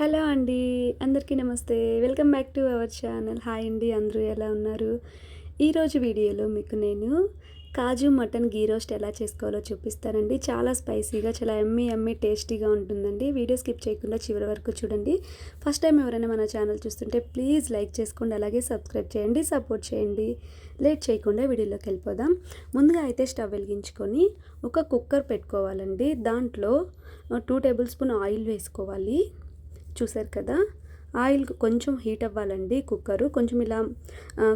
Hello అండి అందరికీ నమస్తే. Welcome back to our channel. Hi అండి అందరూ ఎలా ఉన్నారు? ఈరోజు వీడియోలో మీకు నేను కాజు మటన్ గీ రోస్ట్ ఎలా చేసుకోవాలో చూపిస్తానండి. చాలా స్పైసీగా చాలా ఎమ్మీ ఎమ్మి టేస్టీగా ఉంటుందండి. వీడియో స్కిప్ చేయకుండా చివరి వరకు చూడండి. ఫస్ట్ టైం ఎవరైనా మన ఛానల్ చూస్తుంటే ప్లీజ్ లైక్ చేసుకోండి అలాగే సబ్స్క్రైబ్ చేయండి సపోర్ట్ చేయండి. లేట్ చేయకుండా వీడియోలోకి వెళ్ళిపోదాం. ముందుగా అయితే స్టవ్ వెలిగించుకొని ఒక కుక్కర్ పెట్టుకోవాలండి. దాంట్లో టూ టేబుల్ స్పూన్ ఆయిల్ వేసుకోవాలి. చూసారు కదా? ఆయిల్ కొంచెం హీట్ అవ్వాలండి కుక్కరు. కొంచెం ఇలా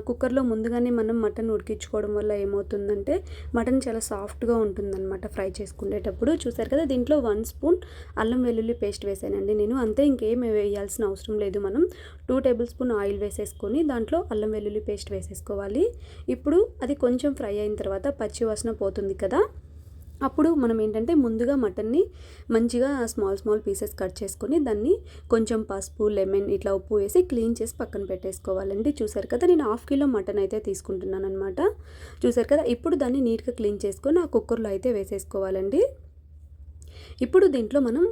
కుక్కర్లో ముందుగానే మనం మటన్ ఉడికించుకోవడం వల్ల ఏమవుతుందంటే మటన్ చాలా సాఫ్ట్గా ఉంటుందన్నమాట ఫ్రై చేసుకునేటప్పుడు. చూసారు కదా? దీంట్లో వన్ స్పూన్ అల్లం వెల్లుల్లి పేస్ట్ వేసానండి నేను. అంతే ఇంకేం వేయాల్సిన అవసరం లేదు మనం. టూ టేబుల్ స్పూన్ ఆయిల్ వేసేసుకొని దాంట్లో అల్లం వెల్లుల్లి పేస్ట్ వేసేసుకోవాలి. ఇప్పుడు అది కొంచెం ఫ్రై అయిన తర్వాత పచ్చి వాసన పోతుంది కదా? అప్పుడు మనం ఏంటంటే ముందుగా మటన్ని మంచిగా స్మాల్ స్మాల్ పీసెస్ కట్ చేసుకొని దాన్ని కొంచెం పసుపు లెమన్ ఇట్లా ఉప్పు వేసి క్లీన్ చేసి పక్కన పెట్టేసుకోవాలండి. చూసారు కదా నేను హాఫ్ కిలో మటన్ అయితే తీసుకుంటున్నాను అనమాట చూసారు కదా ఇప్పుడు దాన్ని నీట్గా క్లీన్ చేసుకొని ఆ కుక్కర్లో అయితే వేసేసుకోవాలండి. ఇప్పుడు దీంట్లో మనం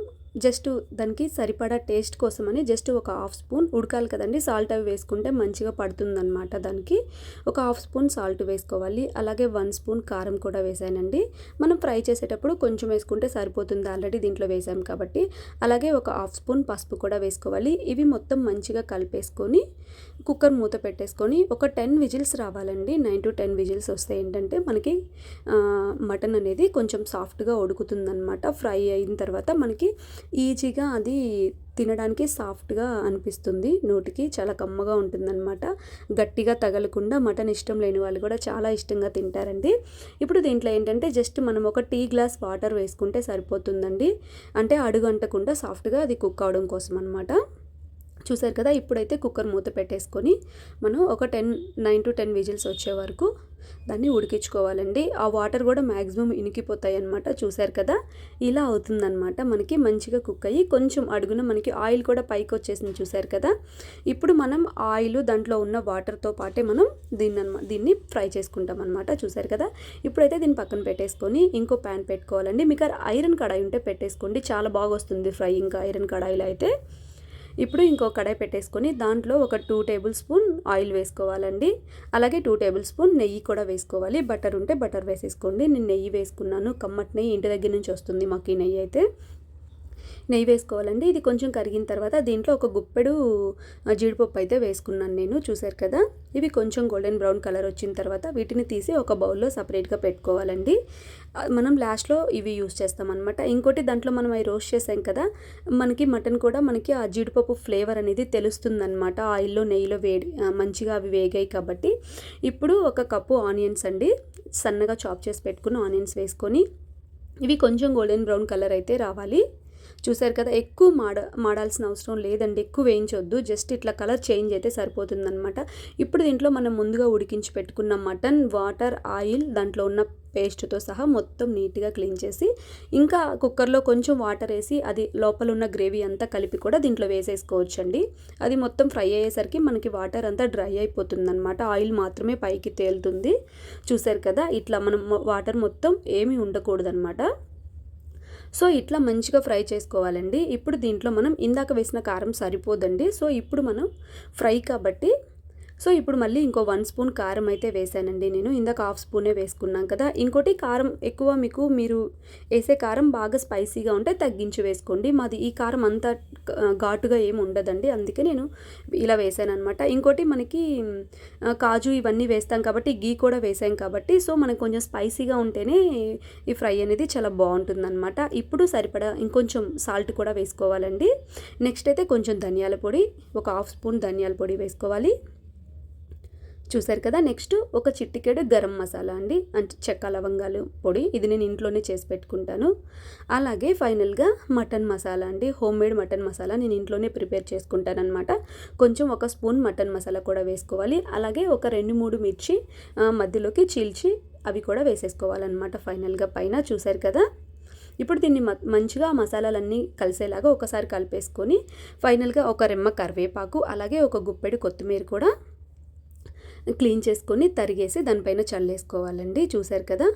జస్ట్ దానికి సరిపడా టేస్ట్ కోసమని జస్ట్ ఒక హాఫ్ స్పూన్ ఉడకాలి కదండి. సాల్ట్ అవి వేసుకుంటే మంచిగా పడుతుందన్నమాట దానికి. ఒక హాఫ్ స్పూన్ సాల్ట్ వేసుకోవాలి. అలాగే వన్ స్పూన్ కారం కూడా వేసానండి. మనం ఫ్రై చేసేటప్పుడు కొంచెం వేసుకుంటే సరిపోతుంది. ఆల్రెడీ దీంట్లో వేసాం కాబట్టి. అలాగే ఒక హాఫ్ స్పూన్ పసుపు కూడా వేసుకోవాలి. ఇవి మొత్తం మంచిగా కలిపేసుకొని కుక్కర్ మూత పెట్టేసుకొని ఒక టెన్ విజిల్స్ రావాలండి. నైన్ టు టెన్ విజిల్స్ వస్తే ఏంటంటే మనకి మటన్ అనేది కొంచెం సాఫ్ట్గా ఉడుకుతుందన్నమాట. ఫ్రై అయిన తర్వాత మనకి ఈజీగా అది తినడానికి సాఫ్ట్గా అనిపిస్తుంది. నోటికి చాలా కమ్మగా ఉంటుందన్నమాట. గట్టిగా తగలకుండా మటన్ ఇష్టం లేని వాళ్ళు కూడా చాలా ఇష్టంగా తింటారండి. ఇప్పుడు దీంట్లో ఏంటంటే జస్ట్ మనం ఒక టీ గ్లాస్ వాటర్ వేసుకుంటే సరిపోతుందండి. అంటే అడుగు అంటకుండా సాఫ్ట్గా అది కుక్ అవడం కోసం అనమాట చూసారు కదా ఇప్పుడైతే కుక్కర్ మూత పెట్టేసుకొని మనం ఒక ten nine to ten whistles వచ్చే వరకు దాన్ని ఉడికించుకోవాలండి. ఆ వాటర్ కూడా మ్యాక్సిమం ఇనికిపోతాయి అనమాట చూసారు కదా? ఇలా అవుతుందనమాట మనకి మంచిగా కుక్ అయ్యి. కొంచెం అడుగున మనకి ఆయిల్ కూడా పైకి వచ్చేసింది చూసారు కదా? ఇప్పుడు మనం ఆయిల్ దాంట్లో ఉన్న వాటర్తో పాటే మనం దీన్ని అన్నమా దీన్ని ఫ్రై చేసుకుంటాం అనమాట చూసారు కదా? ఇప్పుడైతే దీన్ని పక్కన పెట్టేసుకొని ఇంకో ప్యాన్ పెట్టుకోవాలండి. మీకు ఐరన్ కడాయి ఉంటే పెట్టేసుకోండి. చాలా బాగా వస్తుంది ఫ్రై ఇంకా ఐరన్ కడాయిలో అయితే. ఇప్పుడు ఇంకో కడాయి పెట్టేసుకొని దాంట్లో ఒక టూ టేబుల్ స్పూన్ ఆయిల్ వేసుకోవాలండి. అలాగే టూ టేబుల్ స్పూన్ నెయ్యి కూడా వేసుకోవాలి. బటర్ ఉంటే బటర్ వేసేసుకోండి. నేను నెయ్యి వేసుకున్నాను. కమ్మటి నెయ్యి ఇంటి దగ్గర నుంచి వస్తుంది మాకు ఈ నెయ్యి అయితే. నెయ్యి వేసుకోవాలండి. ఇది కొంచెం కరిగిన తర్వాత దీంట్లో ఒక గుప్పెడు జీడిపప్పు అయితే వేసుకున్నాను నేను. చూశారు కదా? ఇవి కొంచెం గోల్డెన్ బ్రౌన్ కలర్ వచ్చిన తర్వాత వీటిని తీసి ఒక బౌల్లో సపరేట్గా పెట్టుకోవాలండి. మనం లాస్ట్లో ఇవి యూస్ చేస్తామన్నమాట. ఇంకోటి దాంట్లో మనం అవి రోస్ట్ చేసాం కదా? మనకి మటన్ కూడా మనకి ఆ జీడిపప్పు ఫ్లేవర్ అనేది తెలుస్తుందన్నమాట. ఆయిల్లో నెయ్యిలో వేడి మంచిగా అవి వేగాయి కాబట్టి. ఇప్పుడు ఒక కప్పు ఆనియన్స్ అండి. సన్నగా చాప్ చేసి పెట్టుకున్న ఆనియన్స్ వేసుకొని ఇవి కొంచెం గోల్డెన్ బ్రౌన్ కలర్ అయితే రావాలి. చూసారు కదా ఎక్కువ మాడ మాడాల్సిన అవసరం లేదండి. ఎక్కువ వేయించొద్దు. జస్ట్ ఇట్లా కలర్ చేంజ్ అయితే సరిపోతుందనమాట ఇప్పుడు దీంట్లో మనం ముందుగా ఉడికించి పెట్టుకున్న మటన్ వాటర్ ఆయిల్ దాంట్లో ఉన్న పేస్ట్తో సహా మొత్తం నీట్గా క్లీన్ చేసి ఇంకా కుక్కర్లో కొంచెం వాటర్ వేసి అది లోపల ఉన్న గ్రేవీ అంతా కలిపి కూడా దీంట్లో వేసేసుకోవచ్చండి. అది మొత్తం ఫ్రై అయ్యేసరికి మనకి వాటర్ అంతా డ్రై అయిపోతుందన్నమాట. ఆయిల్ మాత్రమే పైకి తేలుతుంది. చూసారు కదా ఇట్లా మనం వాటర్ మొత్తం ఏమీ ఉండకూడదనమాట సో ఇట్లా మంచిగా ఫ్రై చేసుకోవాలండి. ఇప్పుడు దీంట్లో మనం ఇందాక వేసిన కారం సరిపోదండి. సో ఇప్పుడు మనం ఫ్రై కాబట్టి సో ఇప్పుడు మళ్ళీ ఇంకో వన్ స్పూన్ కారం అయితే వేసానండి నేను. ఇందాక హాఫ్ స్పూనే వేసుకున్నాం కదా. ఇంకోటి కారం ఎక్కువ మీకు మీరు వేసే కారం బాగా స్పైసీగా ఉంటే తగ్గించి వేసుకోండి. మాది ఈ కారం అంత ఘాటుగా ఏమి ఉండదండి. అందుకే నేను ఇలా వేసాను అనమాట ఇంకోటి మనకి కాజు ఇవన్నీ వేస్తాం కాబట్టి గీ కూడా వేసాం కాబట్టి సో మనకు కొంచెం స్పైసీగా ఉంటేనే ఈ ఫ్రై అనేది చాలా బాగుంటుందన్నమాట. ఇప్పుడు సరిపడా ఇంకొంచెం సాల్ట్ కూడా వేసుకోవాలండి. నెక్స్ట్ అయితే కొంచెం ధనియాల పొడి ఒక హాఫ్ స్పూన్ ధనియాల పొడి వేసుకోవాలి. చూసారు కదా నెక్స్ట్ ఒక చిట్టికేడు గరం మసాలా అండి. అంటే చెక్క లవంగాలు పొడి ఇది నేను ఇంట్లోనే చేసి పెట్టుకుంటాను. అలాగే ఫైనల్గా మటన్ మసాలా అండి. హోమ్ మేడ్ మటన్ మసాలా నేను ఇంట్లోనే ప్రిపేర్ చేసుకుంటానమాట కొంచెం ఒక స్పూన్ మటన్ మసాలా కూడా వేసుకోవాలి. అలాగే ఒక రెండు మూడు మిర్చి మధ్యలోకి చీల్చి అవి కూడా వేసేసుకోవాలన్నమాట ఫైనల్గా పైన. చూసారు కదా? ఇప్పుడు దీన్ని మ- మంచిగా ఆ మసాలాలన్నీ కలిసేలాగా ఒకసారి కలిపేసుకొని ఫైనల్గా ఒక రెమ్మ కరివేపాకు అలాగే ఒక గుప్పెడు కొత్తిమీర కూడా క్లీన్ చేసుకొని తరిగేసి దానిపైన చల్లేసుకోవాలండి. చూసారు కదా?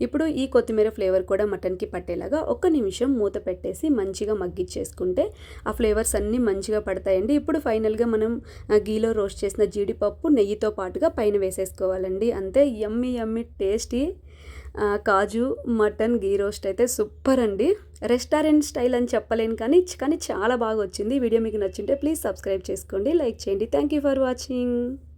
ఇప్పుడు ఈ కొత్తిమీర ఫ్లేవర్ కూడా మటన్కి పట్టేలాగా ఒక్క నిమిషం మూత పెట్టేసి మంచిగా మగ్గిచ్చేసుకుంటే ఆ ఫ్లేవర్స్ అన్నీ మంచిగా పడతాయండి. ఇప్పుడు ఫైనల్గా మనం గీలో రోస్ట్ చేసిన జీడిపప్పు నెయ్యితో పాటుగా పైన వేసేసుకోవాలండి. అంతే yummy yummy tasty kaju mutton ghee roast అయితే సూపర్ అండి రెస్టారెంట్ స్టైల్ అని చెప్పలేను కానీ కానీ చాలా బాగా వచ్చింది. వీడియో మీకు నచ్చింటే ప్లీజ్ సబ్స్క్రైబ్ చేసుకోండి. లైక్ చేయండి. Thank you for watching.